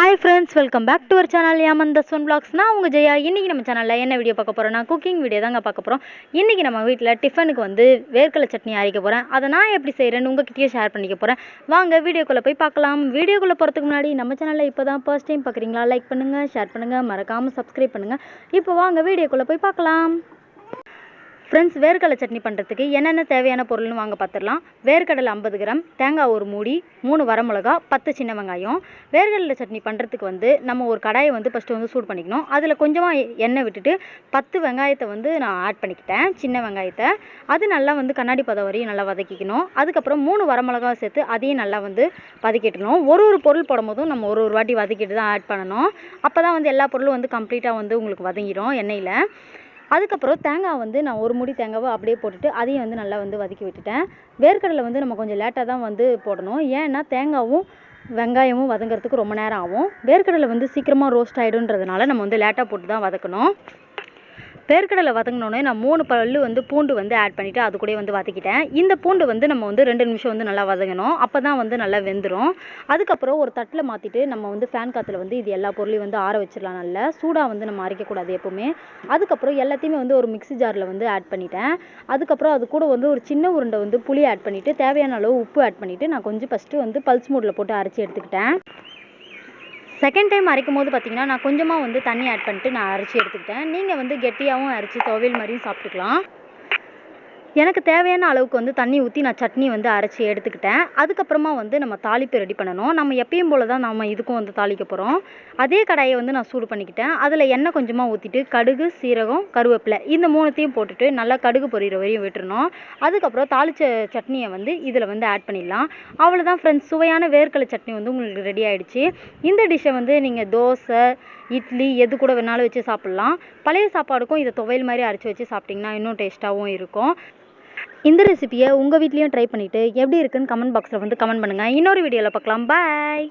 Hi friends welcome back to our channel யாமந்த சொன் vlogs உங்கள் ஜெயா இன்றைக்கி நம்ம சேனலில் என்ன வீடியோ பார்க்க போகிறோம்னா குக்கிங் வீடியோ தாங்க பார்க்க போகிறோம் இன்றைக்கி நம்ம வீட்டில் டிஃபனுக்கு வந்து வேர்க்கடலை சட்னி அரைக்க போகிறேன் அதை நான் எப்படி செய்கிறேன்னு உங்ககிட்டயே ஷேர் பண்ணிக்க போகிறேன் வாங்க வீடியோக்குள்ளே போய் பார்க்கலாம். வீடியோக்குள்ளே போகிறதுக்கு முன்னாடி நம்ம சேனலில் இப்போ தான் ஃபர்ஸ்ட் டைம் பார்க்குறீங்களா? லைக் பண்ணுங்கள் ஷேர் பண்ணுங்கள் மறக்காமல் சப்ஸ்கிரைப் பண்ணுங்கள் இப்போ வாங்க வீடியோக்குள்ளே போய் பார்க்கலாம். ஃப்ரெண்ட்ஸ் வேர்க்கடலை சட்னி பண்ணுறதுக்கு என்னென்ன தேவையான பொருள்னு வாங்க பார்த்துடலாம் வேர்க்கடலை ஐம்பது கிராம் தேங்காய் ஒரு மூடி மூணு வரமிளகா பத்து சின்ன வெங்காயம். வேர்க்கடலை சட்னி பண்ணுறதுக்கு வந்து நம்ம ஒரு கடாயை வந்து ஃபஸ்ட்டு வந்து சூடு பண்ணிக்கணும். அதில் கொஞ்சமாக எண்ணெய் விட்டுட்டு பத்து வெங்காயத்தை வந்து நான் ஆட் பண்ணிக்கிட்டேன் சின்ன வெங்காயத்தை. அது நல்லா வந்து கண்ணாடி பதம் வரையும் நல்லா வதக்கிக்கணும். அதுக்கப்புறம் மூணு வரமிளகா சேர்த்து அதையும் நல்லா வந்து வதக்கிட்டணும் ஒரு ஒரு பொருள் போடும்போதும் நம்ம ஒரு ஒரு வாட்டி வதக்கிட்டு தான் ஆட் பண்ணணும். அப்போ தான் வந்து எல்லா பொருளும் வந்து கம்ப்ளீட்டாக வந்து உங்களுக்கு வதங்கிடும் எண்ணெயில். அதுக்கப்புறம் தேங்காய் வந்து நான் ஒரு முடி தேங்காவை அப்படியே போட்டுட்டு அதையும் வந்து நல்லா வந்து வதக்கி விட்டுட்டேன். வேர்க்கடலை வந்து நம்ம கொஞ்சம் லேட்டாக தான் வந்து போடணும். ஏன்னா தேங்காவும் வெங்காயமும் வதங்கிறதுக்கு ரொம்ப நேரம் ஆகும். வேர்க்கடலை வந்து சீக்கிரமாக ரோஸ்ட் ஆகிடுன்றதுனால நம்ம வந்து லேட்டாக போட்டு தான் வதக்கணும். வேர்க்கடலை வதங்கினோடனே நான் மூணு பல்லு வந்து பூண்டு வந்து ஆட் பண்ணிவிட்டு அது கூட வந்து வதக்கிட்டேன். இந்த பூண்டு வந்து நம்ம வந்து ரெண்டு நிமிஷம் வந்து நல்லா வதங்கணும். அப்போ தான் வந்து நல்லா வெந்துடும் அதுக்கப்புறம் ஒரு தட்டில் மாற்றிட்டு நம்ம வந்து ஃபேன் காற்றுல வந்து இது எல்லா பொருளையும் வந்து ஆற வச்சிடலாம் நல்லா. சூடாக வந்து நம்ம அரைக்கக்கூடாது எப்போவுமே. அதுக்கப்புறம் எல்லாத்தையுமே வந்து ஒரு மிக்ஸி ஜாரில் வந்து ஆட் பண்ணிட்டேன். அதுக்கப்புறம் அது கூட வந்து ஒரு சின்ன உருண்டை வந்து புளி ஆட் பண்ணிவிட்டு தேவையான அளவு உப்பு ஆட் பண்ணிவிட்டு நான் கொஞ்சம் ஃபஸ்ட்டு வந்து பல்ஸ் மூடில் போட்டு அரைச்சி எடுத்துக்கிட்டேன். செகண்ட் டைம் அரைக்கும் போது பார்த்தீங்கன்னா நான் கொஞ்சமாக வந்து தண்ணி ஆட் பண்ணிட்டு நான் அரைச்சி எடுத்துக்கிட்டேன். நீங்கள் வந்து கெட்டியாகவும் அரைச்சி துவையல் மாதிரியும் சாப்பிட்டுக்கலாம். எனக்கு தேவையான அளவுக்கு வந்து தண்ணி ஊற்றி நான் சட்னி வந்து அரைச்சி எடுத்துக்கிட்டேன். அதுக்கப்புறமா வந்து நம்ம தாளிப்பு ரெடி பண்ணணும். நம்ம எப்பயும் போல தான் நம்ம இதுக்கும் வந்து தாளிக்க போகிறோம் அதே கடாயை வந்து நான் சூடு பண்ணிக்கிட்டேன். அதில் எண்ணெய் கொஞ்சமாக ஊற்றிட்டு கடுகு சீரகம் கருவேப்பிலை இந்த மூணுத்தையும் போட்டுட்டு நல்லா கடுகு பொரியிற வரையும் விட்டுறணும். அதுக்கப்புறம் தாளித்த சட்னியை வந்து இதில் வந்து ஆட் பண்ணிடலாம். அவ்வளோதான் ஃப்ரெண்ட்ஸ் சுவையான வேர்க்கடலை சட்னி வந்து உங்களுக்கு ரெடி ஆகிடுச்சு இந்த டிஷ்ஷை வந்து நீங்கள் தோசை இட்லி எது கூட வேணாலும் வச்சு சாப்பிட்லாம். பழைய சாப்பாடுக்கும் இதை துவையல் மாதிரி அரைச்சி வச்சு சாப்பிட்டிங்கன்னா இன்னும் டேஸ்ட்டாகவும் இருக்கும். இந்த ரெசிபியை உங்கள் வீட்லேயும் ட்ரை பண்ணிவிட்டு எப்படி இருக்குன்னு கமெண்ட் பாக்ஸில் வந்து கமெண்ட் பண்ணுங்கள் இன்னொரு வீடியோவில் பார்க்கலாம். பாய்